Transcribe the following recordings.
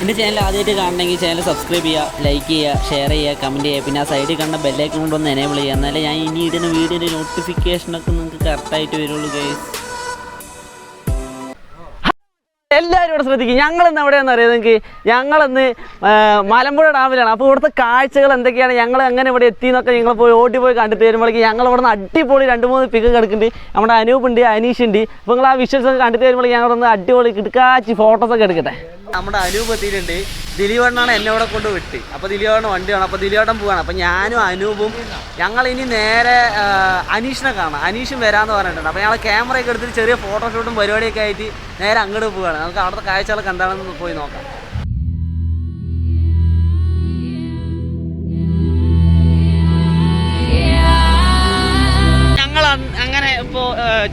എന്റെ ചാനൽ ആദ്യമായിട്ട് കാണണമെങ്കിൽ ചാനൽ സബ്സ്ക്രൈബ് ചെയ്യുക ലൈക്ക് ചെയ്യുക ഷെയർ ചെയ്യുക കമന്റ് ചെയ്യുക. പിന്നെ ആ സൈഡിൽ കണ്ട ബെല്ലൈക്കൺ കൊണ്ടൊന്ന് എനേബിൾ ചെയ്യുക. എന്നാലേ ഞാൻ ഇനി ഇടുന്ന നോട്ടിഫിക്കേഷൻ നോട്ടിഫിക്കേഷനൊക്കെ നിങ്ങൾക്ക് കറക്റ്റായിട്ട് വരുള്ളൂ ഗൈസ് എല്ലാവരും ഇവിടെ ശ്രദ്ധിക്കും. ഞങ്ങളിന്ന് എവിടെയാണെന്ന് അറിയാം നിങ്ങൾക്ക് ഞങ്ങളിന്ന് മലമ്പുഴ ഡാമിലാണ്. അപ്പോൾ ഇവിടുത്തെ കാഴ്ചകൾ എന്തൊക്കെയാണ്? ഞങ്ങൾ എങ്ങനെ ഇവിടെ എത്തി എന്നൊക്കെ ഞങ്ങൾ പോയി ഓടി പോയി കണ്ടിട്ട് വരുമ്പോഴേക്കും ഞങ്ങൾ ഇവിടെ നിന്ന് അടിപൊളി രണ്ട് മൂന്ന് പിക്ക് കിടക്കുന്നുണ്ട് നമ്മുടെ അനൂപ് ഉണ്ട് അനീഷ് ഉണ്ട്. അപ്പോൾ നിങ്ങൾ ആ വിഷ്വൽസ് ഒക്കെ കണ്ടിട്ട് വരുമ്പോഴേക്കും ഞങ്ങൾ ഒന്ന് അടിപൊളി കിടക്കാച്ചി ഫോട്ടോസ് ഒക്കെ എടുക്കട്ടെ. നമ്മുടെ അനൂപ് എത്തിയിട്ടുണ്ട്. ദിലീപണ്ണാണ് എന്നെ ഇവിടെ കൊണ്ട് വിട്ട്. അപ്പോൾ ദിലീപണ്ണ വണ്ടി വേണം അപ്പോൾ ദിലീപണ്ണൻ പോവാണ്. അപ്പോൾ ഞാനും അനൂപും ഞങ്ങൾ ഇനി നേരെ അനീഷിനെ കാണാം. അനീഷും വരാമെന്ന് പറഞ്ഞിട്ടുണ്ട്. അപ്പോൾ ഞങ്ങൾ ക്യാമറയൊക്കെ എടുത്തിട്ട് ചെറിയ ഫോട്ടോഷൂട്ടും പരിപാടിയൊക്കെ ആയിട്ട് നേരെ അങ്ങോട്ട് പോവുകയാണ് നമുക്ക് അവിടുത്തെ കാഴ്ചകളൊക്കെ എന്താണെന്ന് പോയി നോക്കാം. ഞങ്ങൾ അങ്ങനെ ഇപ്പോ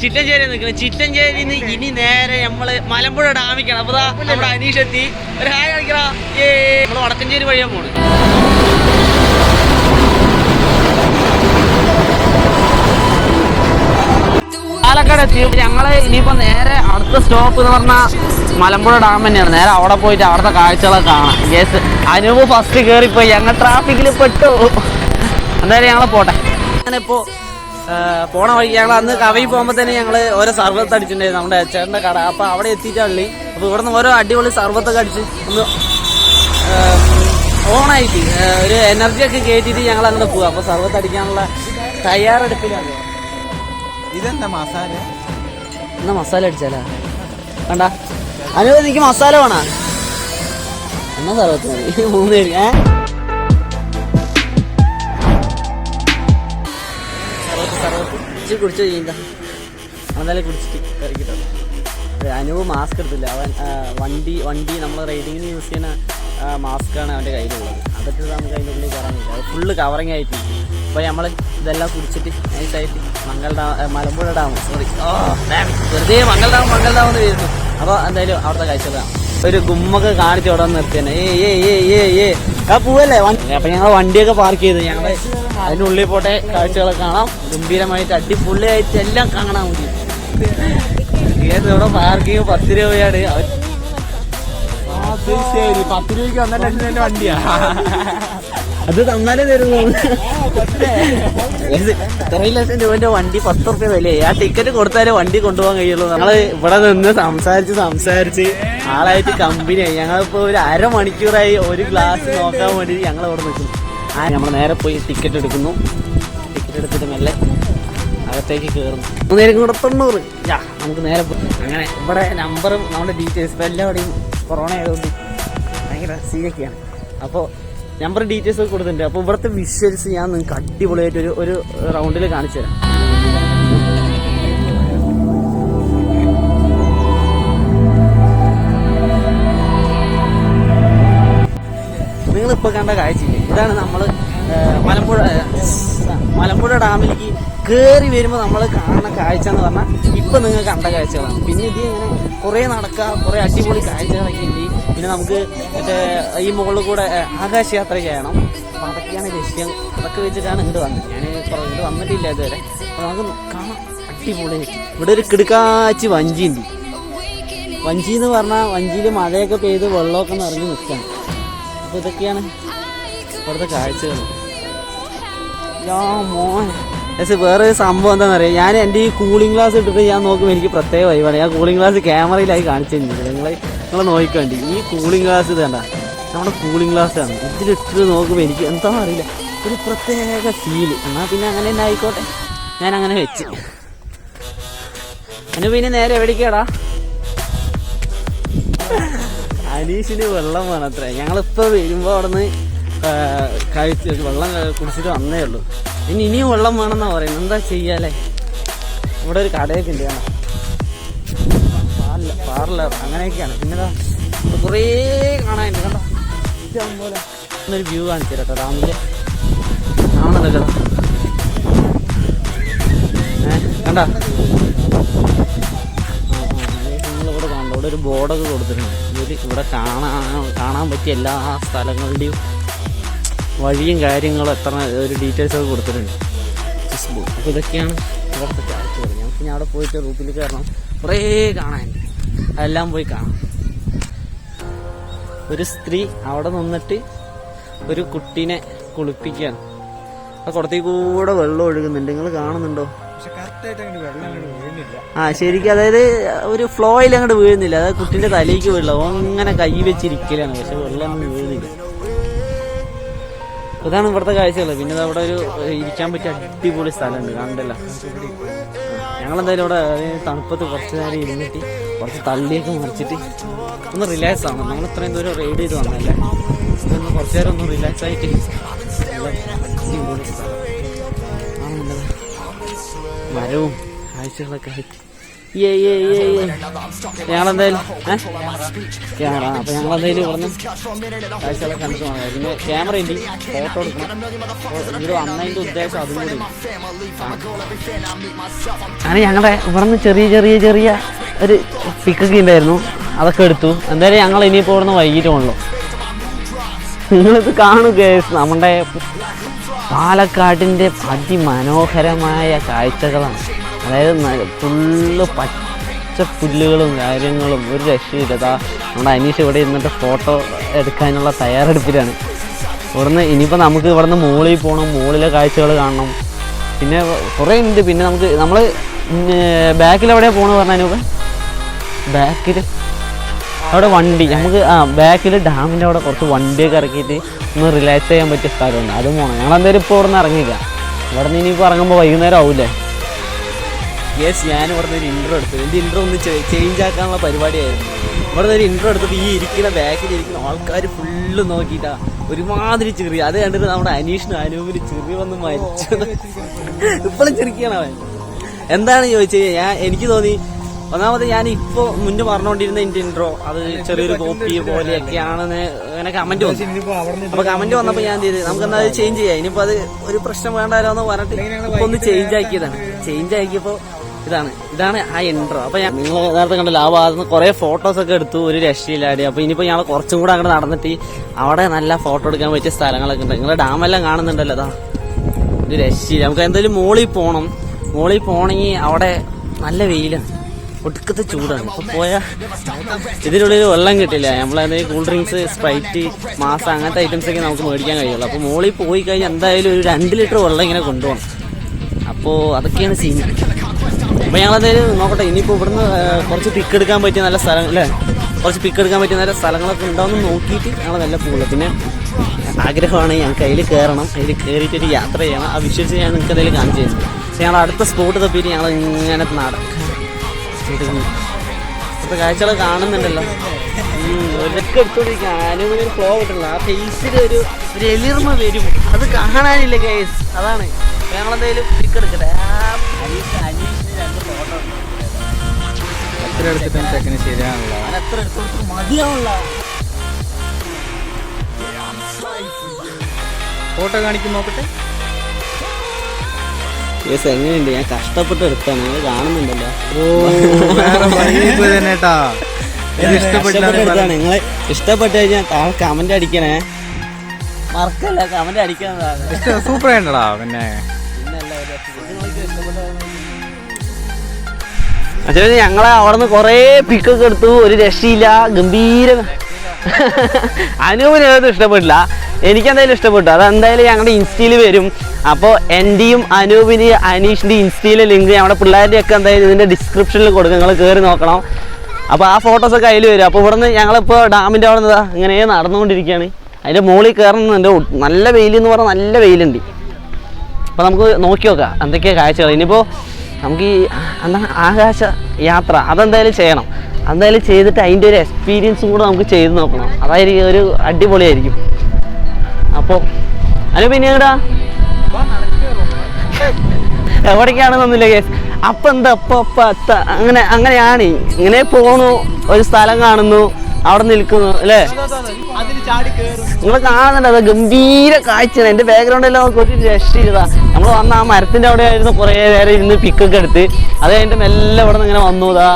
ചിറ്റഞ്ചേരി നിൽക്കുന്നത് ചിറ്റഞ്ചേരി ഇനി നേരെ നമ്മൾ മലമ്പുഴ ഡാമിക്കാണ്. അപ്പൊ ദാ നമ്മുടെ അനീഷ് എത്തി. ഒരു ഹായ് കാണിക്കടാ ഏ നമ്മൾ വടക്കഞ്ചേരി വഴിയാ പോണ് പാലക്കാട് എത്തി ഞങ്ങൾ ഇനിയിപ്പോ നേരെ അടുത്ത സ്റ്റോപ്പ് എന്ന് പറഞ്ഞാൽ മലമ്പുഴ ഡാം തന്നെയാണ്. നേരെ അവിടെ പോയിട്ട് അവിടുത്തെ കാഴ്ചകളൊക്കെ കാണാം. യെസ് അനുവ് ഫസ്റ്റ് കയറിപ്പോയി ഞങ്ങൾ ട്രാഫിക്കിൽ പെട്ടു. എന്തായാലും ഞങ്ങളെ പോട്ടെ. ഞാനിപ്പോൾ പോണ വഴി ഞങ്ങൾ അന്ന് കവയിൽ പോകുമ്പോൾ തന്നെ ഞങ്ങൾ ഓരോ സർവത്ത് അടിച്ചിട്ടുണ്ടായിരുന്നു. നമ്മുടെ ചേട്ടന്റെ കട. അപ്പോൾ അവിടെ എത്തിയിട്ടുള്ളി അപ്പോൾ ഇവിടുന്ന് ഓരോ അടിപൊളി സർവത്തൊക്കെ അടിച്ച് ഒന്ന് ഓണായിട്ട് ഒരു എനർജിയൊക്കെ കയറ്റിയിട്ട് ഞങ്ങൾ അങ്ങോട്ട് പോകുക അപ്പോൾ സർവത്ത് അടിക്കാനുള്ള തയ്യാറെടുപ്പിലാണ്. ഇതെന്താ മസാല? എന്നാ മസാല അടിച്ചാലാ? വേണ്ട അനു എനിക്ക് മസാല വേണ. എന്നാ സർവത്ത് മൂന്ന് പേര് ഏ? ഇച്ചിരി കുടിച്ചു കഴിഞ്ഞാ എന്തായാലും കുടിച്ചിട്ട് കറിക്കിട്ടോ. അനുവ് മാസ്ക് എടുത്തില്ല. അവൻ വണ്ടി വണ്ടി നമ്മൾ റൈഡിങ്ങിന് യൂസ് ചെയ്യുന്ന മാസ്കാണ് അവന്റെ കയ്യിലുള്ളത്. അതൊക്കെ നമുക്ക് അതിന്റെ ഉള്ളിൽ കയറാനില്ല അത് ഫുള്ള് കവറിങ് ആയിട്ട് അപ്പോൾ നമ്മൾ ഇതെല്ലാം കുടിച്ചിട്ട് നൈസായിട്ട് Mangal dam Malampuzha dam sorry ഓ ഡാം. വെറുതെ മംഗൾ ഡാം മംഗൾ ഡാം എന്ന് വരുന്നു അപ്പോൾ എന്തായാലും അവിടുത്തെ കാഴ്ചകളാണ് ഒരു ഗുമ്മൊക്കെ കാണിച്ച് അവിടെ വന്ന് നിർത്തി തന്നെ ഏ ഏ ഏ ഏ ആ പോവല്ലേ? അപ്പം ഞങ്ങൾ വണ്ടിയൊക്കെ പാർക്ക് ചെയ്തു. ഞങ്ങൾ അതിന്റെ ഉള്ളിൽ പോട്ടെ കാഴ്ചകളൊക്കെ കാണാം. ഗംഭീരമായിട്ട് അടിപൊളിയായിട്ട് എല്ലാം കാണാൻ മതി ഇവിടെ പാർക്കിങ് പത്ത് രൂപയാണ്. പത്ത് രൂപയ്ക്ക് വന്നിട്ട് വണ്ടിയാ. അത് തന്നാലേ തരുന്നു. ഇത്രയും വണ്ടി പത്ത് റുപ്യ വിലയായി. ആ ടിക്കറ്റ് കൊടുത്താലേ വണ്ടി കൊണ്ടുപോകാൻ കഴിയുള്ളൂ. ഞങ്ങൾ ഇവിടെ നിന്ന് സംസാരിച്ച് സംസാരിച്ച് ആളായിട്ട് കമ്പനിയായി ഞങ്ങളിപ്പോ ഒരു അരമണിക്കൂറായി ഒരു ഗ്ലാസ് നോക്കാൻ വേണ്ടി ഞങ്ങൾ അവിടെ നിൽക്കുന്നു ആ നമ്മൾ നേരെ പോയി ടിക്കറ്റ് എടുക്കുന്നു. ടിക്കറ്റ് എടുത്തിട്ട് മെല്ലെ അകത്തേക്ക് കയറുന്നു മൂന്നേരം കൂടെ തൊണ്ണൂറ്. യാ നമുക്ക് നേരെ പോയി അങ്ങനെ ഇവിടെ നമ്പറും നമ്മുടെ ഡീറ്റെയിൽസ് ഇപ്പം എല്ലാവിടെയും കൊറോണ ആയതുകൊണ്ട് ഭയങ്കര സീനൊക്കെയാണ് അപ്പോൾ നമ്പർ ഡീറ്റെയിൽസ് ഒക്കെ കൊടുത്തിട്ടുണ്ട്. അപ്പോൾ ഇവിടുത്തെ വിഷ്വൽസ് ഞാൻ നിങ്ങൾക്ക് അടിപൊളിയായിട്ട് ഒരു ഒരു റൗണ്ടിൽ കാണിച്ചു തരാം. നിങ്ങളിപ്പോൾ കണ്ട കാഴ്ച ഇതാണ് നമ്മൾ മലമ്പുഴ മലമ്പുഴ ഡാമിലേക്ക് കയറി വരുമ്പോൾ നമ്മൾ കാണുന്ന കാഴ്ച എന്ന് പറഞ്ഞാൽ ഇപ്പം നിങ്ങൾ കണ്ട കാഴ്ചകളാണ്. പിന്നെ ഇത് ഇങ്ങനെ കുറേ നടക്കുക കുറേ അടിപൊളി കാഴ്ചകളൊക്കെ ഉണ്ട്. പിന്നെ നമുക്ക് മറ്റേ ഈ മുകളിൽ കൂടെ ആകാശയാത്ര ചെയ്യണം. അപ്പം അതൊക്കെയാണ് ലക്ഷ്യം. അതൊക്കെ വെച്ചിട്ടാണ് ഇങ്ങോട്ട് വന്നത്. ഞാൻ ഇങ്ങോട്ട് വന്നിട്ടില്ല ഇതുവരെ. അപ്പോൾ നമുക്ക് കാണാം. അടിപൊളി. ഇവിടെ ഒരു കിടുക്കാച്ചി വഞ്ചി ഉണ്ട് വഞ്ചി എന്ന് പറഞ്ഞാൽ വഞ്ചിയിൽ മഴയൊക്കെ പെയ്ത് വെള്ളമൊക്കെ നിറഞ്ഞ് നിൽക്കുകയാണ് അപ്പോൾ ഇതൊക്കെയാണ് ഇവിടുത്തെ കാഴ്ചകൾ. യാ മോൻ പക്ഷേ വേറെ ഒരു സംഭവം എന്താണെന്ന് അറിയാം ഞാൻ എന്റെ ഈ കൂളിംഗ് ഗ്ലാസ് ഇട്ടിട്ട് ഞാൻ നോക്കുമ്പോൾ എനിക്ക് പ്രത്യേക വൈവാണ് ഞാൻ കൂളിംഗ് ഗ്ലാസ് ക്യാമറയിലായി കാണിച്ചു നിങ്ങളെ നിങ്ങൾ നിങ്ങൾ നോക്കിക്കണ്ടി. ഈ കൂളിംഗ് ഗ്ലാസ് ഇത് കണ്ട? നമ്മുടെ കൂളിംഗ് ഗ്ലാസ് ആണ്. ഇതിലിട്ട് നോക്കുമ്പോൾ എനിക്ക് എന്താണെന്ന് അറിയില്ല. ഒരു പ്രത്യേക ഫീൽ എന്നാൽ പിന്നെ അങ്ങനെ തന്നെ ആയിക്കോട്ടെ. ഞാൻ അങ്ങനെ വെച്ച്. അനു പിന്നെ നേരെ എവിടേക്കാടാ? അനീഷിന് വെള്ളം വേണം അത്ര. ഞങ്ങളിപ്പോൾ വരുമ്പോൾ അവിടെ നിന്ന് കഴിച്ച് വെള്ളം കുടിച്ചിട്ട് വന്നേ ഉള്ളൂ. ഇനി ഇനിയും വെള്ളം വേണമെന്നാണ് പറയുന്നത്. എന്താ ചെയ്യാലേ? ഇവിടെ ഒരു കടയൊക്കെ ഉണ്ട് പാർലർ അങ്ങനെയൊക്കെയാണ്. പിന്നെ കുറേ കാണാനുണ്ട്. കണ്ടോ? പോലെ ഒരു വ്യൂ കാണിച്ചു കേട്ടോ. ഡാമിന്റെ കാണുന്നല്ലോ ഏഹ് കണ്ടോ? നിങ്ങളിവിടെ കണ്ടോ? ഇവിടെ ഒരു ബോർഡൊക്കെ കൊടുത്തിട്ടുണ്ട്. ഇതിൽ ഇവിടെ കാണാൻ കാണാൻ പറ്റിയ എല്ലാ സ്ഥലങ്ങളുടെയും വഴിയും കാര്യങ്ങളും എത്ര ഒരു ഡീറ്റെയിൽസ് ഒക്കെ കൊടുത്തിട്ടുണ്ട്. അപ്പോൾ ഇതൊക്കെയാണ് ഇവിടുത്തെ കാഴ്ചകൾ ഞങ്ങൾക്ക് ഇനി അവിടെ പോയിട്ട് റൂപ്പിൽ കയറണം. കുറേ കാണാനുണ്ട്. അതെല്ലാം പോയി കാണാം. ഒരു സ്ത്രീ അവിടെ നിന്നിട്ട് ഒരു കുട്ടീനെ കുളിപ്പിക്കുകയാണ്. ആ കുടത്തിൽ കൂടെ വെള്ളം ഒഴുകുന്നുണ്ട്. നിങ്ങൾ കാണുന്നുണ്ടോ? ആ ശരിക്കും അതായത് ഒരു ഫ്ലോയിൽ അങ്ങോട്ട് വീഴുന്നില്ല. അതായത് കുട്ടീന്റെ തലയ്ക്ക് വെള്ളം അങ്ങനെ കൈ വെച്ചിരിക്കലാണ്. പക്ഷെ വെള്ളം ഒന്നും വീഴുന്നില്ല. ഇതാണ് ഇവിടുത്തെ കാഴ്ചകൾ പിന്നെ അവിടെ ഒരു ഇരിക്കാൻ പറ്റിയ അടിപൊളി സ്ഥലമുണ്ട്. കണ്ടല്ലോ. ഞങ്ങളെന്തായാലും ഇവിടെ തണുപ്പത്ത് കുറച്ച് നേരം ഇരുന്നിട്ട് കുറച്ച് തള്ളിയൊക്കെ മറിച്ചിട്ട് ഒന്ന് റിലാക്സ് ആവണം. നമ്മൾ ഇത്രയും ദൂരം റൈഡ് ചെയ്ത് വന്നല്ലേ? ഇതൊന്ന് കുറച്ച് നേരം ഒന്ന് റിലാക്സ് ആയിട്ട് മരവും കാഴ്ചകളൊക്കെ ആയിട്ട്. ഞങ്ങളെന്തായാലും ക്യാമറ. അപ്പൊ ഞങ്ങളെന്തായാലും പറഞ്ഞു കാഴ്ചകളെ കണ്ടിട്ട് പിന്നെ ക്യാമറ ഉണ്ട്. ഫോട്ടോ എടുക്കണം. ഇവിടെ വന്നതിന്റെ ഉദ്ദേശം അതും കൂടി അങ്ങനെ ഞങ്ങളുടെ ചെറിയ ചെറിയ ചെറിയ ഒരു പിക്കൊക്കെ ഉണ്ടായിരുന്നു അതൊക്കെ എടുത്തു. എന്തായാലും ഞങ്ങൾ ഇനിയിപ്പോൾ ഇവിടുന്ന് വൈകിട്ട് പോകണല്ലോ നിങ്ങളിത് കാണുക നമ്മുടെ പാലക്കാടിന്റെ അതിമനോഹരമായ കാഴ്ചകളാണ്. അതായത് ഫുള്ള് പച്ച പുല്ലുകളും കാര്യങ്ങളും ഒരു രക്ഷയില്ലതാ നമ്മുടെ അനീഷ് ഇവിടെ ഇരുന്നിട്ട് ഫോട്ടോ എടുക്കാനുള്ള തയ്യാറെടുപ്പിലാണ്. ഇവിടുന്ന് ഇനിയിപ്പോൾ നമുക്ക് ഇവിടുന്ന് മുകളിൽ പോകണം മുകളിലെ കാഴ്ചകൾ കാണണം. പിന്നെ കുറേ ഉണ്ട്. പിന്നെ നമുക്ക് നമ്മൾ ബാക്കിൽ എവിടെയാണ് പോകണമെന്ന് പറഞ്ഞാൽ ബാക്കിൽ അവിടെ വണ്ടി നമുക്ക് ആ ബാക്കിൽ ഡാമിന്റെ അവിടെ കുറച്ച് വണ്ടിയൊക്കെ ഇറക്കിയിട്ട് ഒന്ന് റിലാക്സ് ചെയ്യാൻ പറ്റിയ സ്ഥലമുണ്ട്. അതും പോകണം ഞങ്ങൾ എന്തായാലും ഇപ്പോൾ ഇവിടെ നിന്ന് ഇറങ്ങില്ല ഇവിടെ നിന്ന് ഇനിയിപ്പോൾ ഇറങ്ങുമ്പോൾ വൈകുന്നേരം ആവില്ലേ യെസ് ഞാൻ ഇവിടെ നിന്ന് ഒരു ഇൻട്രോ എടുത്തു. എന്റെ ഇൻട്രോ ഒന്ന് ചേഞ്ച് ആക്കാനുള്ള പരിപാടിയായിരുന്നു. ഇവിടെ നിന്ന് ഒരു ഇൻട്രോ എടുത്തപ്പോൾ ഈ ഇരിക്കുന്ന ബാക്കിൽ ഇരിക്കുന്ന ആൾക്കാർ ഫുള്ള് നോക്കിയിട്ടാ ഒരുമാതിരി ചെറിയ അത് കണ്ടിട്ട് നമ്മുടെ അനീഷിനും അനൂപിന് ചെറിയ വന്ന് മരിച്ചു. ഇപ്പോഴും ചെറുക്കിയാണ് അവൻ. എന്താണ് ചോദിച്ചത് ഞാൻ എനിക്ക് തോന്നി ഒന്നാമത് ഞാൻ ഇപ്പോ മുന്നേ പറഞ്ഞുകൊണ്ടിരുന്ന എന്റെ ഇൻട്രോ അത് ചെറിയൊരു കോപ്പി പോലെയൊക്കെയാണെന്ന് അങ്ങനെ കമന്റ് വന്നു. അപ്പൊ കമന്റ് വന്നപ്പോ ഞാൻ ചെയ്ത്? നമുക്ക് എന്നാ ചേഞ്ച് ചെയ്യാം. ഇനിയിപ്പോ അത് ഒരു പ്രശ്നം വേണ്ടാലോ എന്ന് പറഞ്ഞിട്ട് ഇപ്പൊ ഒന്ന് ചേഞ്ച് ആക്കിയതാണ്. ചേഞ്ച് ആക്കിയപ്പോ ഇതാണ്. ഇതാണ് ആ എൻട്രോ അപ്പൊ ഞാൻ നിങ്ങൾ നേരത്തെ കണ്ടല്ലോ ആ ഭാഗത്ത് നിന്ന് കുറെ ഫോട്ടോസ് ഒക്കെ എടുത്തു. ഒരു രക്ഷയില്ലാടി അപ്പൊ ഇനിയിപ്പോ ഞങ്ങൾ കുറച്ചും കൂടെ അങ്ങോട്ട് നടന്നിട്ട് അവിടെ നല്ല ഫോട്ടോ എടുക്കാൻ പറ്റിയ സ്ഥലങ്ങളൊക്കെ ഉണ്ട്. നിങ്ങളെ ഡാമെല്ലാം കാണുന്നുണ്ടല്ലോ അതാ ഒരു രക്ഷയില്ല. നമുക്ക് എന്തായാലും മോളിൽ പോണം. മോളിൽ പോണെങ്കിൽ അവിടെ നല്ല വെയിലാണ്. ഒടുക്കത്തെ ചൂടാണ്. ഇപ്പൊ പോയാ ഇതിനുള്ളിൽ വെള്ളം കിട്ടില്ല. നമ്മളെന്തെങ്കിലും കൂൾ ഡ്രിങ്ക്സ് സ്പ്രൈറ്റ് മാസം അങ്ങനത്തെ ഐറ്റംസ് ഒക്കെ നമുക്ക് മേടിക്കാൻ കഴിയുള്ളൂ. അപ്പോൾ മോളിൽ പോയി കഴിഞ്ഞാൽ എന്തായാലും ഒരു രണ്ട് ലിറ്റർ വെള്ളം ഇങ്ങനെ കൊണ്ടുപോകണം അപ്പോൾ അതൊക്കെയാണ് സീൻ അപ്പോൾ ഞങ്ങളെന്തായാലും നോക്കട്ടെ ഇനിയിപ്പോൾ ഇവിടുന്ന് കുറച്ച് പിക്ക് എടുക്കാൻ പറ്റിയ നല്ല സ്ഥലം അല്ലേ? കുറച്ച് പിക്ക് എടുക്കാൻ പറ്റിയ നല്ല സ്ഥലങ്ങളൊക്കെ ഉണ്ടാവും നോക്കിയിട്ട് ഞങ്ങൾ നല്ല പോകുള്ളൂ പിന്നെ ആഗ്രഹമാണ് ഞങ്ങൾക്ക് അതിൽ കയറണം അതിൽ കയറിയിട്ട് ഒരു യാത്ര ചെയ്യണം. ആ വിശ്വസിച്ച് ഞാൻ നിങ്ങൾക്ക് എന്തെങ്കിലും കാണിച്ചു തരുന്നത് പക്ഷേ ഞങ്ങൾ അടുത്ത സ്പോട്ട് തപ്പിയിട്ട് ഞങ്ങൾ ഇങ്ങനെ നടക്കാം. ഇപ്പൊ കാഴ്ചകൾ കാണുന്നുണ്ടല്ലോ. ഒരൊക്കെ എടുത്തോണ്ടിരിക്കുക അനുവിന് ഫ്ലോ കിട്ടില്ല ആ ഫേസിൽ ഒരു ഒരു എലിർമ വരും. അത് കാണാനില്ല കേസ് അതാണ്. ഞങ്ങൾ ഞങ്ങളെന്തായാലും പിക്ക് എടുക്കട്ടെ. എത്ര എടുത്തിട്ടും ചെക്കന് ശരിയാണല്ലോ. എത്ര എടുത്തോട്ട് മതിയാവുള്ള ഫോട്ടോ കാണിക്കും നോക്കട്ടെ. കേസ് എങ്ങനെയുണ്ട്? ഞാൻ കഷ്ടപ്പെട്ട് എടുത്താണ് നിങ്ങൾ കാണുന്നുണ്ടല്ലോ. എടുത്താണ് നിങ്ങളെ ഇഷ്ടപ്പെട്ട് കഴിഞ്ഞാൽ താഴെ കമന്റ് അടിക്കണേ. മറക്കല്ല കമന്റ് അടിക്കാൻ? സൂപ്പർ ആയിട്ടാ പിന്നെ. ഞങ്ങളെ അവിടെ നിന്ന് കുറേ പിക്കൊക്കെ എടുത്തു. ഒരു രക്ഷയില്ല. ഗംഭീര അനൂപിന് ഏതും ഇഷ്ടപ്പെട്ടില്ല. എനിക്കെന്തായാലും ഇഷ്ടപ്പെട്ടു. അതെന്തായാലും ഞങ്ങളുടെ ഇൻസ്റ്റയിൽ വരും. അപ്പോൾ എന്റെയും അനൂപിന്റെയും അനീഷിന്റെ ഇൻസ്റ്റയിലെ ലിങ്ക് ഞങ്ങളുടെ പിള്ളേരുടെ ഒക്കെ എന്തായാലും ഇതിന്റെ ഡിസ്ക്രിപ്ഷനിൽ കൊടുക്കും. നിങ്ങൾ കയറി നോക്കണം. അപ്പോൾ ആ ഫോട്ടോസൊക്കെ അതിൽ വരും. അപ്പോൾ ഇവിടുന്ന് ഞങ്ങളിപ്പോൾ ഡാമിന്റെ അവിടെ നിന്ന് ഇങ്ങനെ നടന്നുകൊണ്ടിരിക്കുകയാണ് അതിന്റെ മുകളിൽ കയറുന്നുണ്ട് നല്ല വെയിലെന്ന് പറഞ്ഞാൽ നല്ല വെയിലുണ്ട്. അപ്പോൾ നമുക്ക് നോക്കി നോക്കാം. എന്തൊക്കെയാണ് കാഴ്ചകൾ ഇനിയിപ്പോൾ നമുക്ക് ഈ എന്താണ് ആകാശ യാത്ര അതെന്തായാലും ചെയ്യണം. എന്തായാലും ചെയ്തിട്ട് അതിന്റെ ഒരു എക്സ്പീരിയൻസും കൂടെ നമുക്ക് ചെയ്ത് നോക്കണം. അതായിരിക്കും ഒരു അടിപൊളിയായിരിക്കും. അപ്പോൾ അനു പിന്നെ എങ്ങടാ? എവിടേക്കാണെന്നൊന്നുമില്ല കേസ് അപ്പം എന്താ അപ്പം അപ്പം അത്ത അങ്ങനെ അങ്ങനെയാണ്. ഇങ്ങനെ പോണു ഒരു സ്ഥലം കാണുന്നു അവിടെ നിൽക്കുന്നു അല്ലേ? നിങ്ങൾ കാണുന്നുണ്ട് അത് ഗംഭീര കാഴ്ചയാണ്. എന്റെ ബാക്ക്ഗ്രൗണ്ട് എല്ലാം നമുക്ക് ഒരു രക്ഷയില്ല. നമ്മൾ വന്ന ആ മരത്തിന്റെ അവിടെ ആയിരുന്നു കുറേ നേരം ഇരുന്ന് പിക്കൊക്കെ എടുത്ത്. അത് കഴിഞ്ഞിട്ട് മെല്ലെ ഇവിടെ നിന്ന് ഇങ്ങനെ വന്നു ഇതാ.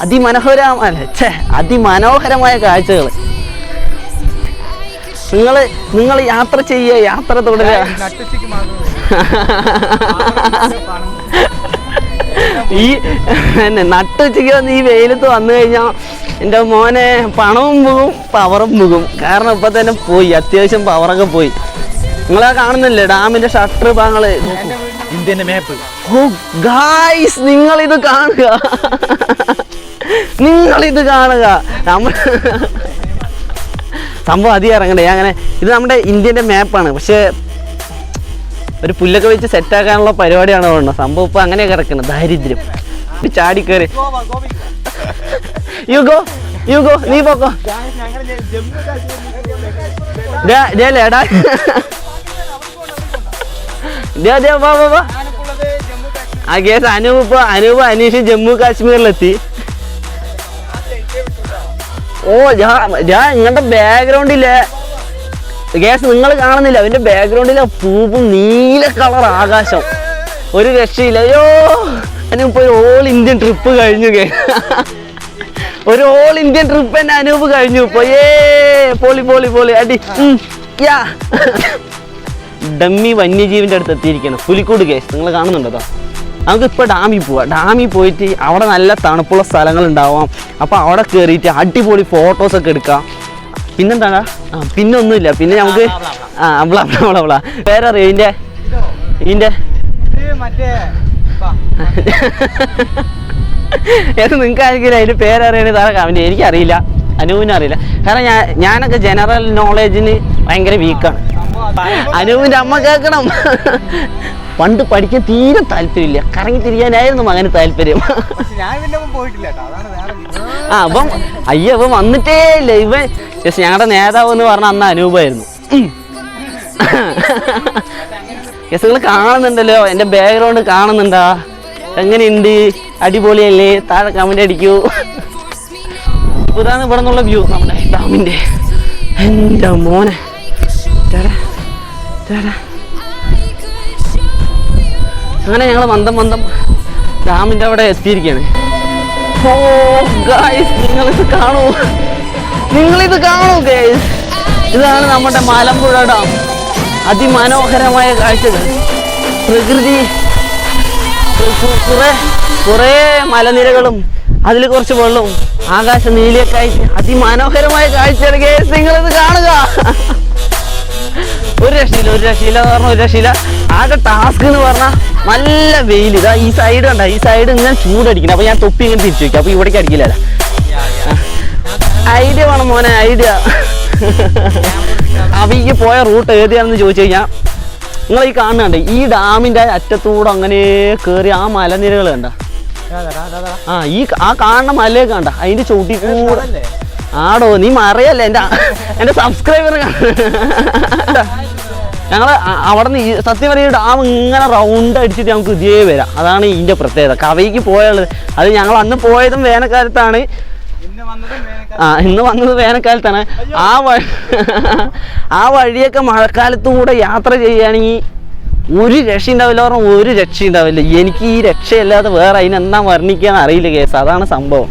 അതിമനോഹരമായ ഛേ അതിമനോഹരമായ കാഴ്ചകൾ നിങ്ങൾ നിങ്ങൾ യാത്ര ചെയ്യുക യാത്ര തുടരുക. ഈ എന്നെ നട്ടുച്ചയ്ക്ക് വന്ന് ഈ വെയിലത്ത് വന്നു കഴിഞ്ഞാൽ എന്റെ മോനെ പണവും പോകും പവറും പോകും കാരണം ഇപ്പം തന്നെ പോയി അത്യാവശ്യം പവറൊക്കെ പോയി. നിങ്ങളെ കാണുന്നില്ലേ ഡാമിന്റെ ഷട്ടർ ഭാഗങ്ങൾ ഇന്ത്യന്റെ മാപ്പ് ഗായ്സ് നിങ്ങൾ ഇത് കാണുക. നിങ്ങൾ ഇത് കാണുക. നമ്മൾ സംഭവം അധികം ഇറങ്ങണ്ടേ. അങ്ങനെ ഇത് നമ്മുടെ ഇന്ത്യന്റെ മാപ്പാണ് പക്ഷേ ഒരു പുല്ലൊക്കെ വെച്ച് സെറ്റാക്കാനുള്ള പരിപാടിയാണ് വേണ്ടത് സംഭവം ഇപ്പൊ അങ്ങനെ കിടക്കണം ദാരിദ്ര്യം. ഇത് ഗോ യുഗോ യുഗോ നീ പോക്കോ. ഡേ ഡേ ഡേ വാ, വാ, വാ. ആ കേസ് അനൂപ് ഇപ്പൊ അനൂപ് അനീഷ് ജമ്മു കാശ്മീരിലെത്തി. ഓ ഞാൻ ഞാൻ നിങ്ങളുടെ ബാക്ക്ഗ്രൗണ്ടില്ലേ കേസ് നിങ്ങൾ കാണുന്നില്ല. അവന്റെ ബാക്ക്ഗ്രൗണ്ടിലെ പൂപ്പും നീല കളർ ആകാശം. ഒരു രക്ഷയില്ല. അയ്യോ അനൂപ് ഒരു ഓൾ ഇന്ത്യൻ ട്രിപ്പ് കഴിഞ്ഞു കേ. ഒരു ഓൾ ഇന്ത്യൻ ട്രിപ്പ് തന്നെ അനൂപ് കഴിഞ്ഞു ഇപ്പൊ. ഏ പോളി പോളി പോളി. അടി യാ. ഡമ്മി വന്യജീവിന്റെ അടുത്ത് എത്തിയിരിക്കണം പുലിക്കൂട് കേസ് നിങ്ങൾ കാണുന്നുണ്ടോ നമുക്ക് ഇപ്പോൾ ഡാമിൽ പോവാം. ഡാമിൽ പോയിട്ട് അവിടെ നല്ല തണുപ്പുള്ള സ്ഥലങ്ങൾ ഉണ്ടാവാം അപ്പോൾ അവിടെ കയറിയിട്ട് അടിപൊളി ഫോട്ടോസൊക്കെ എടുക്കാം. പിന്നെന്താണ് ആ പിന്നെ ഒന്നുമില്ല പിന്നെ നമുക്ക് ആ അവള അവള അവള വേറെ അറിയോ ഇതിന്റെ ഇതിന്റെ ഏത് നിങ്ങൾക്ക് ആയിരിക്കില്ല അതിന്റെ പേരറിയണേ താഴെ കാമിന്റെ എനിക്കറിയില്ല. അനുവിനെ അറിയില്ല. കാരണം ഞാൻ ഞാനൊക്കെ ജനറൽ നോളേജിന് ഭയങ്കര വീക്കാണ് അനുവിന്റെ അമ്മ കേൾക്കണം. പണ്ട് പഠിക്കാൻ തീരെ താല്പര്യമില്ല. കറങ്ങി തിരിയാനായിരുന്നു മകന് താല്പര്യം. ആ അപ്പം അയ്യോ അപ്പം വന്നിട്ടേ ഇല്ല. ഇവൻ ജസ്റ്റ് ഞങ്ങളുടെ നേതാവ് എന്ന് പറഞ്ഞ അന്ന് അനൂപായിരുന്നു. യെസ് നിങ്ങൾ കാണുന്നുണ്ടല്ലോ. എന്റെ ബാക്ക്ഗ്രൗണ്ട് കാണുന്നുണ്ടാ? എങ്ങനെയുണ്ട്? അടിപൊളിയല്ലേ? താഴെ കമന്റ് അടിക്കൂ. ഇതാണ് ഇവിടെ നിന്നുള്ള വ്യൂ നമ്മുടെ ഡാമിന്റെ എന്റെ മോനെ. ചേട്ടാ ചേട്ടാ അങ്ങനെ ഞങ്ങൾ മന്ദം മന്ദം ഡാമിന്റെ അവിടെ എത്തിയിരിക്കുകയാണ്. ഓ ഗായ്സ് നിങ്ങളിത് കാണൂ. നിങ്ങളിത് കാണൂ ഗൈസ് ഇതാണ് നമ്മുടെ മലമ്പുഴ ഡാം. അതിമനോഹരമായ കാഴ്ചകൾ. പ്രകൃതി കുറെ കുറെ മലനിരകളും അതിൽ കുറച്ച് വെള്ളവും ആകാശ നീലിയൊക്കെ ആയിട്ട് അതിമനോഹരമായ കാഴ്ചയാണ് ഗേസ് നിങ്ങളിത് കാണുക. ഒരു രക്ഷയില്ല ഒരു രക്ഷയില്ല എന്ന് പറഞ്ഞാൽ ഒരു രക്ഷയില്ല. ആകെ ടാസ്ക് എന്ന് പറഞ്ഞാൽ നല്ല വെയിൽ ഇതാ ഈ സൈഡ് കണ്ട ഈ സൈഡ് ഇങ്ങനെ ചൂടടിക്കണം അപ്പൊ ഞാൻ തൊപ്പി ഇങ്ങനെ തിരിച്ചു വയ്ക്കും അപ്പൊ ഇവിടേക്ക് അടിക്കില്ല ഐഡിയ വേണം മോനെ ഐഡിയ അപ്പൊ ഈ പോയ റൂട്ട് ഏതിയാണെന്ന് ചോദിച്ചു കഴിഞ്ഞാൽ നിങ്ങൾ ഈ കാണുന്നുണ്ട് ഈ ഡാമിന്റെ അറ്റത്തൂടെ അങ്ങനെ കയറി ആ മലനിരകൾ കണ്ട. ആ ഈ ആ കാണുന്ന മലയൊക്കെ കണ്ട. അതിന്റെ ചൂട്ടി കൂടെ ആടോ നീ മറിയല്ലേ? എന്റെ എന്റെ സബ്സ്ക്രൈബർ ഞങ്ങൾ അവിടെ നിന്ന് സത്യം പറയുക ഡാം ഇങ്ങനെ റൗണ്ട് അടിച്ചിട്ട് നമുക്ക് ഇതേ വരാം. അതാണ് ഇതിന്റെ പ്രത്യേകത. കവയ്ക്ക് പോയുള്ളത് അത് ഞങ്ങൾ അന്ന് പോയതും വേനൽക്കാലത്താണ്. ആ ഇന്ന് വന്നത് വേനൽക്കാലത്താണ്. ആ വഴി ആ വഴിയൊക്കെ മഴക്കാലത്തൂടെ യാത്ര ചെയ്യുകയാണെങ്കിൽ ഒരു രക്ഷ ഉണ്ടാവില്ല പറഞ്ഞാൽ ഒരു രക്ഷ ഉണ്ടാവില്ല. എനിക്ക് ഈ രക്ഷയല്ലാതെ വേറെ അതിനെന്താ വർണിക്കാൻ അറിയില്ല കേസ്. അതാണ് സംഭവം.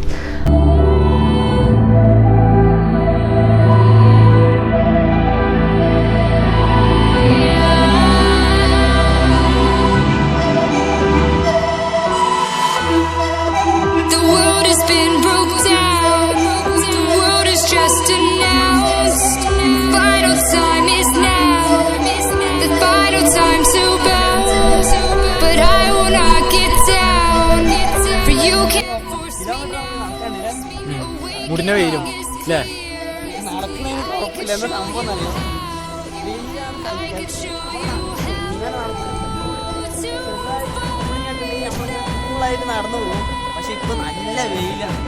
മുടിന്റെ വെയിലും അല്ലേ നടന്നു പോകും പക്ഷെ ഇപ്പൊ നല്ല വെയിലാണ്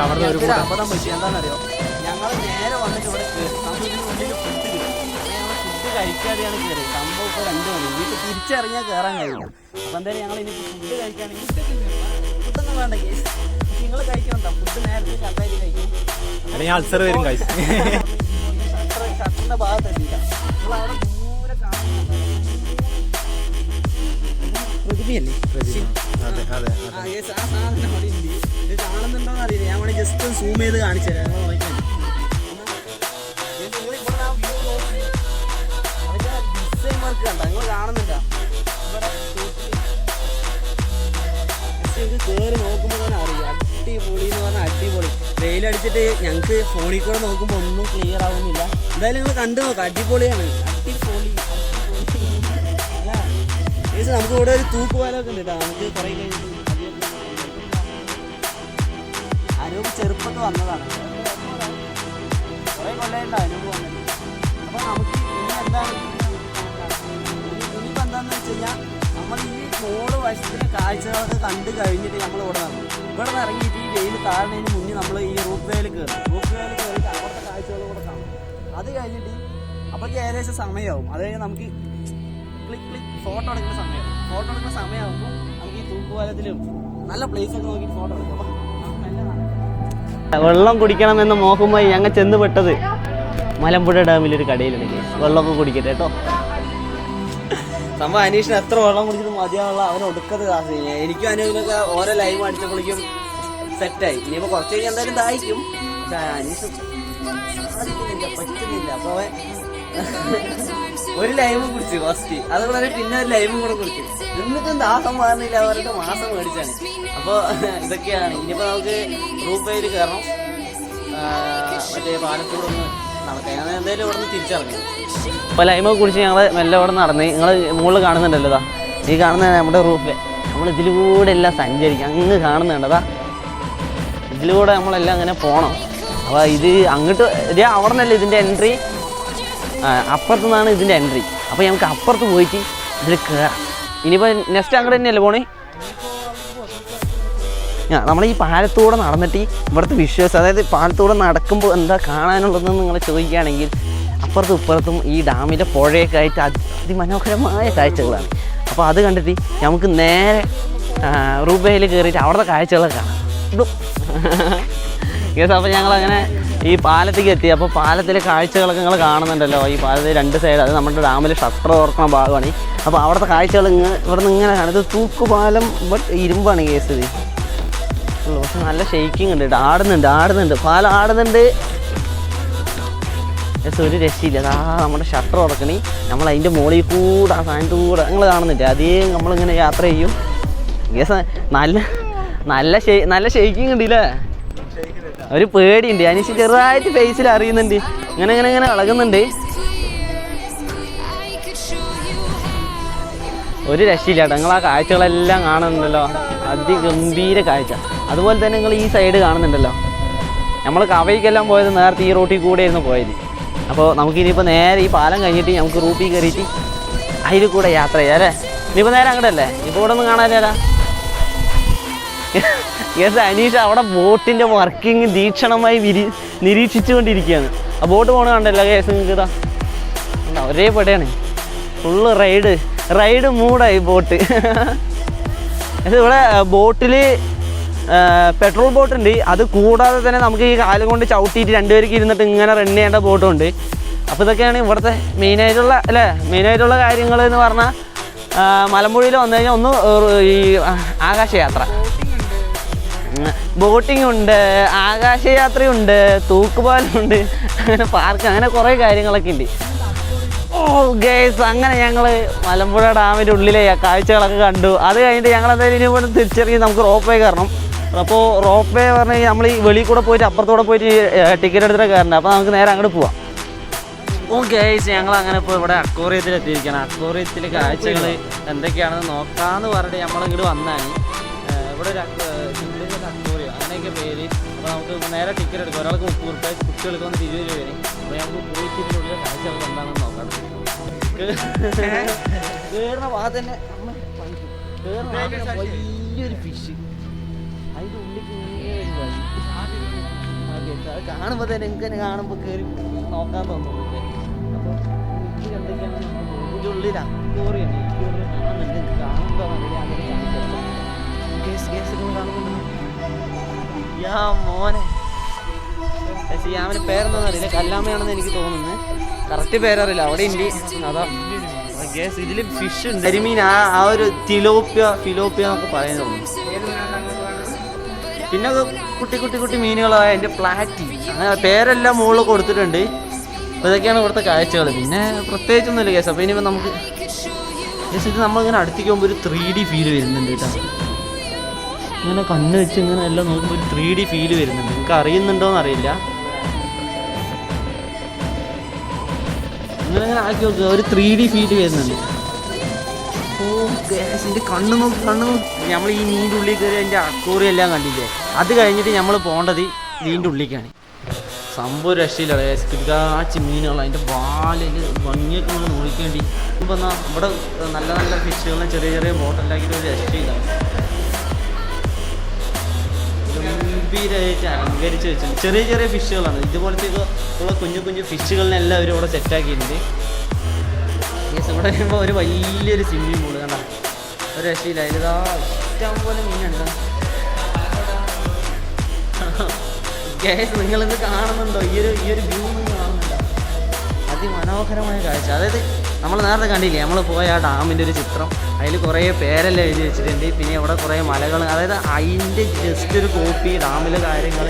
അവിടെ ഒരു ഞങ്ങൾ നേരെ വന്നിട്ട് ഇവിടെ ഫുഡ് കഴിക്കാതെയാണ് കയറി സംഭവം ഇപ്പോൾ രണ്ട് മണി വീട്ടിൽ തിരിച്ചിറങ്ങിയാൽ കയറാൻ കഴിയും അപ്പം എന്തായാലും ഞങ്ങൾ ഇനി ഫുഡ് ഫുഡൊന്നും വേണ്ട കേസ് നിങ്ങൾ കഴിക്കണ്ട ഫുഡ് നേരത്തെ കട്ടായിട്ട് കഴിക്കും. അല്ലെങ്കിൽ അൾസർ വരും കാഴ്ച ഷട്ടർ ഷട്ടറിന്റെ ഭാഗത്തെത്തിയില്ല നിങ്ങൾ അവിടെ ദൂരെ കാണുന്നുണ്ടോ പ്രതിമയല്ലേ? അതെ അതെ ആ, yes, ആ സാധനം അവിടെ ഉണ്ട്. ഇത് കാണുന്നുണ്ടോന്ന് അറിയില്ല. ഞാൻ ജസ്റ്റ് സൂം ചെയ്ത് കാണിച്ചു തരാം. നിങ്ങൾ നോക്കിയാൽ കയറി നോക്കുമ്പോൾ തന്നെ അറിയാം. അടിപൊളി എന്ന് പറഞ്ഞാൽ അടിപൊളി വെയിലടിച്ചിട്ട് ഞങ്ങൾക്ക് ഫോണിൽ കൂടെ നോക്കുമ്പോൾ ഒന്നും ക്ലിയർ ആവുന്നില്ല. എന്തായാലും നിങ്ങൾ കണ്ടു നോക്കാം അടിപൊളിയാണ്. അടിപൊളി അടിപൊളി. നമുക്ക് ഇവിടെ ഒരു തൂക്കുപാലമൊക്കെ ഉണ്ട് കേട്ടോ. നമുക്ക് കുറേ അനൂപ് ചെറുപ്പത്തിൽ വന്നതാണ്. കുറേ കൊല്ലായിട്ട് അനൂപ് വന്നത് അപ്പോൾ നമുക്ക് ഇനി എന്താണ് ഇനിയിപ്പോൾ എന്താണെന്ന് വെച്ച് കഴിഞ്ഞാൽ നമ്മൾ ഈ റോഡ് വശത്തിന് കാഴ്ചകളൊക്കെ കണ്ട് കഴിഞ്ഞിട്ട് നമ്മൾ ഇവിടെ നടന്നു ഇവിടെ നിന്ന് ഇറങ്ങിയിട്ട് ഈ വെയിൽ താഴ്ന്നതിന് മുന്നേ നമ്മൾ ഈ റൂപ്പ് വേയിൽ കയറും റൂപ്പ് വേയിൽ കയറിയിട്ട് അവിടുത്തെ കാഴ്ചകൾ കൂടെ കാണും. അത് കഴിഞ്ഞിട്ട് അപ്പോഴേക്ക് ഏകദേശം സമയമാവും. അത് കഴിഞ്ഞ് നമുക്ക് ക്ലിക്ക് ക്ലിക്ക് ഫോട്ടോ എടുക്കുന്ന സമയമാവും. ഫോട്ടോ എടുക്കുന്ന സമയമാകുമ്പോൾ നമുക്ക് ഈ തൂക്കുപാലത്തിലും നല്ല പ്ലേസ് ഒക്കെ നോക്കി ഫോട്ടോ എടുക്കാം. നടക്കാം. വെള്ളം കുടിക്കണമെന്ന് മോഹമായി ഞങ്ങൾ ചെന്ന് പെട്ടത് മലമ്പുഴ ഡാമിലൊരു കടയിലുണ്ട്. വെള്ളമൊക്കെ കുടിക്കട്ടെ കേട്ടോ. സംഭവം അനീഷിന് എത്ര വെള്ളം കുടിച്ചിട്ട് മതിയാവുള്ള അവൻ ഒടുക്കത് കാസിനെ എനിക്കും അനുവിനൊക്കെ ഓരോ ലൈവ് അടിച്ചപ്പോഴേക്കും സെറ്റായി ഇനിയിപ്പോ കുറച്ച് കഴിഞ്ഞ് എന്തായാലും ദാഹിക്കും. പക്ഷെ അനീഷ് പറ്റുന്നില്ല. അപ്പൊ അവൻ ഒരു ലൈവ് കുടിച്ചു ഫസ്റ്റ് അതുപോലെ പിന്നെ ഒരു ലൈവും കൂടെ കുടിച്ചു എന്നിട്ടും ദാഹം മാറുന്നില്ല അവരുടെ മാസം മേടിച്ചാണ്. അപ്പോൾ ഇതൊക്കെയാണ്. ഇനിയിപ്പോൾ നമുക്ക് റൂപയിൽ കയറണം മറ്റേ പാലത്തൂടെ അപ്പോൾ ലൈമൊക്കെ കുടിച്ച് ഞങ്ങൾ മെല്ലെ ഇവിടെ നടന്ന് നിങ്ങൾ മുകളിൽ കാണുന്നുണ്ടല്ലോ ഇതാ. ഈ കാണുന്ന നമ്മുടെ റൂപ്പ് നമ്മൾ ഇതിലൂടെ എല്ലാം സഞ്ചരിക്കാം. അങ്ങ് കാണുന്നുണ്ടതാ ഇതിലൂടെ നമ്മളെല്ലാം അങ്ങനെ പോകണം അപ്പോൾ ഇത് അങ്ങോട്ട് ഇത് അവിടെ നിന്നല്ലേ ഇതിന്റെ എൻട്രി അപ്പുറത്തു നിന്നാണ് ഇതിന്റെ എൻട്രി അപ്പോൾ നമുക്ക് അപ്പുറത്ത് പോയിട്ട് ഇതിൽ കയറാം ഇനിയിപ്പോൾ നെക്സ്റ്റ് അങ്ങോട്ട് തന്നെയല്ലേ പോണേ? നമ്മൾ ഈ പാലത്തൂടെ നടന്നിട്ട് ഇവിടുത്തെ വിഷ്വൽസ് അതായത് പാലത്തൂടെ നടക്കുമ്പോൾ എന്താ കാണാനുള്ളതെന്ന് നിങ്ങൾ ചോദിക്കുകയാണെങ്കിൽ അപ്പുറത്തും ഇപ്പുറത്തും ഈ ഡാമിന്റെ പുഴയൊക്കെ ആയിട്ട് അതിമനോഹരമായ കാഴ്ചകളാണ്. അപ്പോൾ അത് കണ്ടിട്ട് നമുക്ക് നേരെ റൂബയിൽ കയറിയിട്ട് അവിടുത്തെ കാഴ്ചകളൊക്കെ കാണാം. യെസ് അപ്പോൾ ഞങ്ങളങ്ങനെ ഈ പാലത്തേക്ക് എത്തി. അപ്പോൾ പാലത്തിലെ കാഴ്ചകളൊക്കെ നിങ്ങൾ കാണുന്നുണ്ടല്ലോ. ഈ പാലത്തിൽ രണ്ട് സൈഡ് അത് നമ്മുടെ ഡാമിൽ ഷട്ടർ തുറക്കുന്ന ഭാഗമാണ്. അപ്പോൾ അവിടുത്തെ കാഴ്ചകൾ ഇങ്ങനെ ഇവിടെ നിന്ന് ഇങ്ങനെ കാണുന്നത് തൂക്കുപാലം ബട്ട് ഇരുമ്പാണ് കേസ് ഉള്ളു. പക്ഷെ നല്ല ഷെയ്ക്കിംഗ് ഉണ്ട് ആടുന്നുണ്ട് ആടുന്നുണ്ട്. പാല ആടുന്നുണ്ട്. എസ് ഒരു രക്ഷയില്ല. അതാ നമ്മുടെ ഷട്ടർ തുറക്കണി. നമ്മൾ അതിന്റെ മുകളിൽ കൂടെ ആ സാധനത്തിൽ കൂടെ നിങ്ങൾ കാണുന്നില്ല അതേ നമ്മളിങ്ങനെ യാത്ര ചെയ്യും. ഗസ് നല്ല നല്ല ഷെയ് നല്ല ഷെയ്ക്കിംഗ് ഉണ്ട് ഇല്ലേ ഒരു പേടിയുണ്ട്. അനീഷ് ചെറുതായിട്ട് ഫേസിൽ അറിയുന്നുണ്ട്. ഇങ്ങനെ ഇങ്ങനെ ഇങ്ങനെ ഇളകുന്നുണ്ട്. ഒരു രക്ഷയില്ല നിങ്ങൾ ആ കാഴ്ചകളെല്ലാം കാണുന്നുണ്ടല്ലോ. അതിഗംഭീര കാഴ്ച. അതുപോലെ തന്നെ നിങ്ങൾ ഈ സൈഡ് കാണുന്നുണ്ടല്ലോ. നമ്മൾ കവയ്ക്കെല്ലാം പോയത് നേരത്തെ ഈ റൂട്ടിൽ കൂടെയായിരുന്നു പോയത്. അപ്പോൾ നമുക്ക് ഇനിയിപ്പോൾ നേരെ ഈ പാലം കഴിഞ്ഞിട്ട് നമുക്ക് റൂട്ടിൽ കയറിയിട്ട് അതിൽ കൂടെ യാത്ര ചെയ്യാം അല്ലേ? ഇനിയിപ്പോൾ നേരെ അങ്ങോട്ടല്ലേ? ഇപ്പോൾ ഇവിടെ ഒന്നും കാണാനില്ല യെസ് അനീഷ് അവിടെ ബോട്ടിന്റെ വർക്കിംഗ് തീക്ഷണമായി വിരി നിരീക്ഷിച്ചുകൊണ്ടിരിക്കുകയാണ്. ആ ബോട്ട് പോകണ കണ്ടല്ലോ കേസ് നിങ്ങൾക്ക് ഇതാ. ഒരേ പടയാണ്. ഫുള്ള് റൈഡ് റൈഡ് മൂടായി ബോട്ട്. ഇവിടെ ബോട്ടിൽ പെട്രോൾ ബോട്ട് ഉണ്ട്. അത് കൂടാതെ തന്നെ നമുക്ക് ഈ കാലം കൊണ്ട് ചവിട്ടിയിട്ട് രണ്ടുപേർക്ക് ഇരുന്നിട്ട് ഇങ്ങനെ റൺ ചെയ്യേണ്ട ബോട്ടും ഉണ്ട്. അപ്പോൾ ഇതൊക്കെയാണ് ഇവിടുത്തെ മെയിനായിട്ടുള്ള അല്ലേ? മെയിനായിട്ടുള്ള കാര്യങ്ങൾ എന്ന് പറഞ്ഞാൽ മലമ്പുഴയിൽ വന്നു കഴിഞ്ഞാൽ ഒന്ന് ഈ ആകാശയാത്ര. ബോട്ടിംഗ് ഉണ്ട് ആകാശയാത്രയുണ്ട് തൂക്കുപാലമുണ്ട് അങ്ങനെ പാർക്ക് അങ്ങനെ കുറേ കാര്യങ്ങളൊക്കെ ഉണ്ട്. ഓ ഗേസ് അങ്ങനെ ഞങ്ങൾ മലമ്പുഴ ഡാമിന്റെ ഉള്ളിലെ കാഴ്ചകളൊക്കെ കണ്ടു. അത് കഴിഞ്ഞിട്ട് ഞങ്ങൾ എന്തായാലും ഇനി ഇവിടെ തിരിച്ചറിഞ്ഞ് നമുക്ക് റോപ്പ് വേ കയറണം. അപ്പോൾ റോപ്പ് വേ പറഞ്ഞു കഴിഞ്ഞാൽ നമ്മൾ ഈ വെളിയിൽ കൂടെ പോയിട്ട് അപ്പുറത്തൂടെ പോയിട്ട് ടിക്കറ്റ് എടുത്തിട്ട് കയറണം അപ്പോൾ നമുക്ക് നേരെ അങ്ങോട്ട് പോവാം. ഓക്കെ ഞങ്ങൾ അങ്ങനെ ഇപ്പോൾ ഇവിടെ അക്വോറിയത്തിൽ എത്തിയിരിക്കുകയാണ് അക്വോറിയത്തിൽ കാഴ്ചകൾ എന്തൊക്കെയാണെന്ന് നോക്കാമെന്ന് പറഞ്ഞിട്ട് നമ്മളിങ്ങോട്ട് വന്നാണ് ഇവിടെ ഒരു അക്വോറിയം അങ്ങനെയൊക്കെ പേര്. അപ്പോൾ നമുക്ക് നേരെ ടിക്കറ്റ് എടുക്കാം. ഒരാൾക്ക് മുപ്പത് റുപ്യ കുട്ടികൾക്ക് വന്നിട്ട് ഇരുപത് രൂപ അപ്പോൾ നമുക്ക് പോയിട്ട് ഇതിനുള്ളിൽ കാഴ്ചകൾ എന്താണെന്ന് നോക്കാം. കയറുന്ന ഭാഗത്ത് തന്നെ അമ്മ പണിക്ക്. കയറുന്ന ഭാഗത്ത് തന്നെ വലിയൊരു ഫിഷ് അതെ, തന്നെ എനിക്ക് തന്നെ കാണുമ്പോൾ കയറി നോക്കാൻ തോന്നുന്നു അപ്പോൾ അറിയില്ല. കല്ലാമയാണെന്ന് എനിക്ക് തോന്നുന്നത് കറക്റ്റ് പേരറിയില്ല. അവിടെ ഉണ്ട് അതാ. ഗ്യാസ് ഇതിൽ ഫിഷ് ഉണ്ട്. കരിമീൻ ആ ആ ഒരു തിലോപ്യ ഫിലോപ്യ എന്നൊക്കെ തോന്നുന്നു. പിന്നെ കുട്ടി കുട്ടി കുട്ടി മീനുകളായ എന്റെ പ്ലാറ്റി. അങ്ങനെ പേരെല്ലാം മുകളിൽ കൊടുത്തിട്ടുണ്ട്. അപ്പോൾ ഇതൊക്കെയാണ് ഇവിടുത്തെ കാഴ്ചകൾ. പിന്നെ പ്രത്യേകിച്ചൊന്നുമില്ല കേസ്. അപ്പോൾ ഇനിയിപ്പോൾ നമുക്ക് ജസ്റ്റ് ഇത് നമ്മളിങ്ങനെ അടുത്തേക്ക് പോകുമ്പോൾ ഒരു ത്രീ ഡി ഫീൽ വരുന്നുണ്ട് കേട്ടോ. ഇങ്ങനെ കണ്ണ് വെച്ച് ഇങ്ങനെ എല്ലാം നോക്കുമ്പോൾ ഒരു ത്രീ ഡി ഫീൽ വരുന്നുണ്ട്. നിങ്ങൾക്ക് അറിയുന്നുണ്ടോ അറിയില്ല ഇങ്ങനെ ഇങ്ങനെ ആക്കി നോക്കുക. ഒരു ത്രീ ഡി ഫീൽ വരുന്നുണ്ട്. എന്റെ കണ്ണ് നോക്ക് നമ്മൾ ഈ മീന്റെ ഉള്ളിൽ കയറി അതിന്റെ അക്കൂറി എല്ലാം കണ്ടില്ലേ? അത് കഴിഞ്ഞിട്ട് നമ്മൾ പോകേണ്ടത് മീന്റെ ഉള്ളിക്കാണ്. സംഭവം രക്ഷയില്ല കാച്ചി മീനുകൾ അതിന്റെ വാലിൽ ഭംഗിയൊക്കെ നമ്മൾ നോക്കേണ്ടി ഇപ്പം ഇവിടെ നല്ല നല്ല ഫിഷുകളും ചെറിയ ചെറിയ ബോട്ടലാക്കിട്ട് ഒരു രക്ഷയില്ല. അലങ്കരിച്ച് വെച്ചിട്ടുണ്ട്. ചെറിയ ചെറിയ ഫിഷുകളാണ് ഇതുപോലത്തെ ഉള്ള കുഞ്ഞു കുഞ്ഞു ഫിഷുകളിനെല്ലാം അവർ ഇവിടെ സെറ്റാക്കിയിട്ടുണ്ട് ഇവിടെ ഒരു വലിയൊരു സ്വിമ്മിംഗ് പൂൾ രക്ഷയില്ല. പോലെ മീനുണ്ട്. ഗ്യാസ് നിങ്ങളിത് കാണുന്നുണ്ടോ? ഈ ഒരു ഈ ഒരു വ്യൂ കാണുന്നുണ്ടോ? അതിമനോഹരമായ കാഴ്ച. അതായത് നമ്മൾ നേരത്തെ കണ്ടില്ലേ നമ്മൾ പോയ ആ ഡാമിന്റെ ഒരു ചിത്രം. അതിൽ കുറേ പേരെല്ലാം എഴുതി വെച്ചിട്ടുണ്ട്. പിന്നെ അവിടെ കുറേ മലകൾ അതായത് അതിന്റെ ജസ്റ്റ് ഒരു കോപ്പി ഡാമിലെ കാര്യങ്ങൾ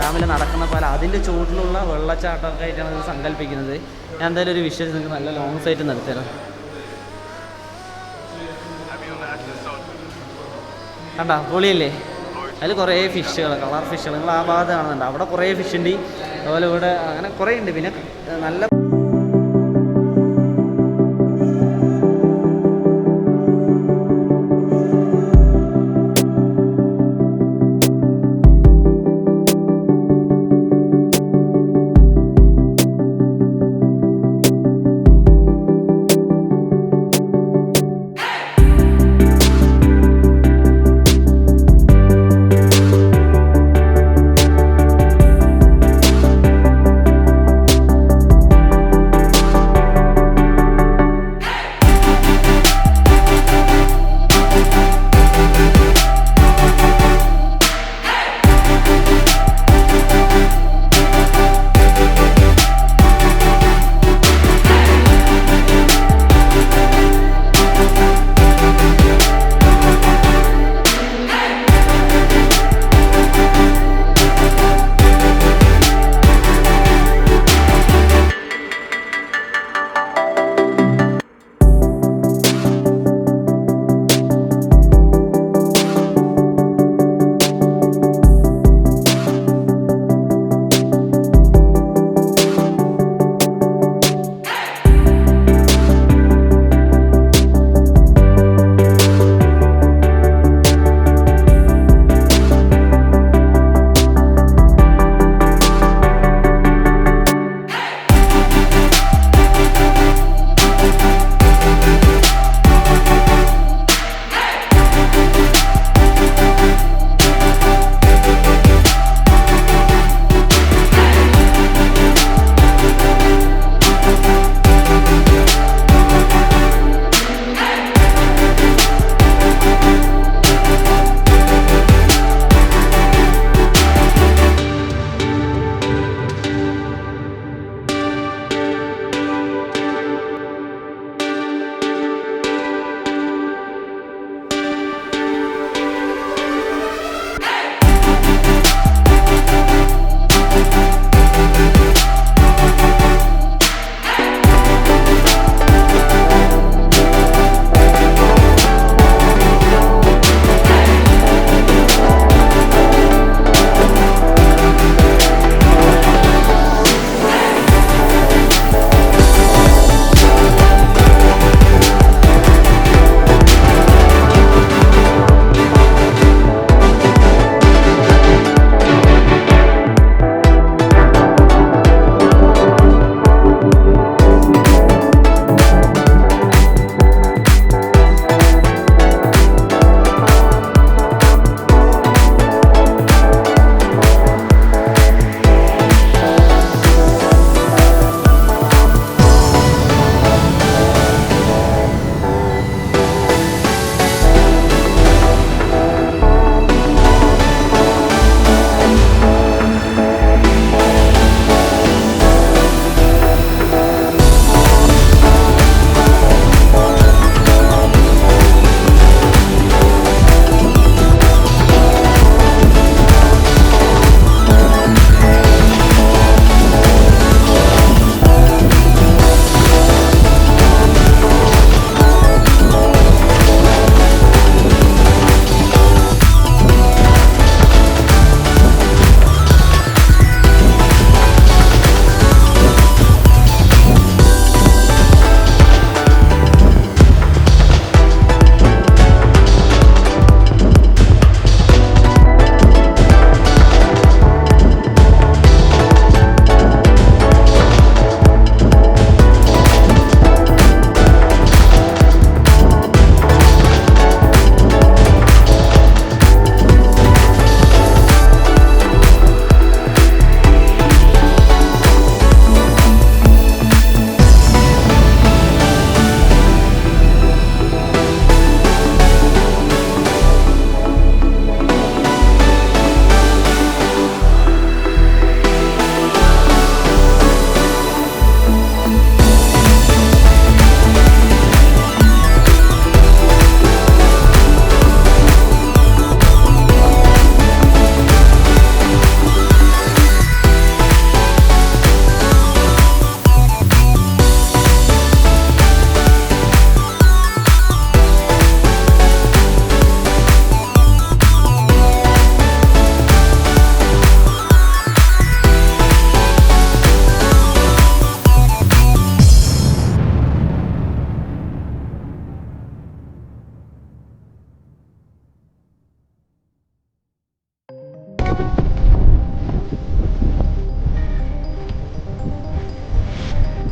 ഡാമിൽ നടക്കുന്ന പോലെ അതിന്റെ ചുവട്ടിലുള്ള വെള്ളച്ചാട്ടമൊക്കെ ആയിട്ടാണ് ഇത് സങ്കല്പിക്കുന്നത്. ഞാൻ എന്തായാലും ഒരു വിഷയം നിങ്ങൾക്ക് നല്ല ലോങ് സൈറ്റ് നിർത്തരാം കണ്ട പൊളിയല്ലേ? അതിൽ കുറേ ഫിഷുകൾ കളർ ഫിഷുകൾ നിങ്ങൾ ആ ഭാഗത്ത് കാണുന്നുണ്ട്. അവിടെ കുറേ ഫിഷ് ഉണ്ട്. അതുപോലെ ഇവിടെ അങ്ങനെ കുറേ ഉണ്ട്. പിന്നെ നല്ല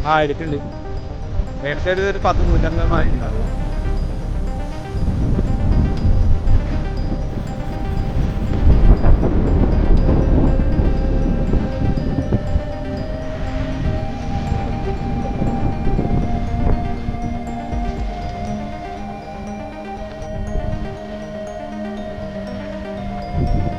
ആ നേരത്തെ ഒരു പത്ത് നൂറ്റമ്പത് ഉണ്ടാവും.